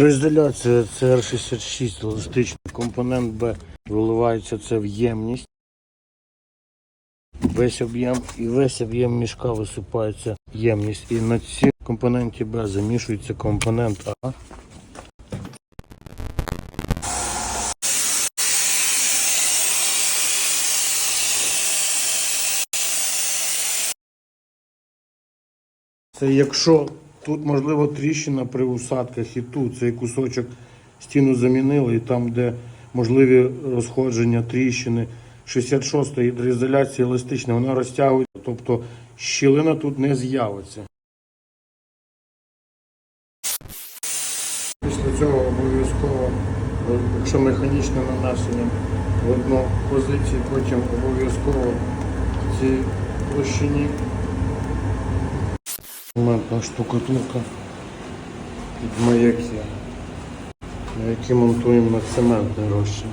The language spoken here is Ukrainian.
Розділяція CR66, еластичний компонент Б. Виливається це в ємність. Весь об'єм і весь об'єм мішка висипається ємність. І на цій компоненті Б замішується компонент А. Це якщо тут можливо тріщина при усадках і тут цей кусочок стіну замінили, і там, де можливі розходження тріщини, 66-та гідроізоляція еластична, вона розтягується, тобто щілина тут не з'явиться. Після цього обов'язково, якщо механічне нанесення в одну позицію, потім обов'язково в цій площині Моментна штукатурка під маяки, на які монтуємо на цементний розчин.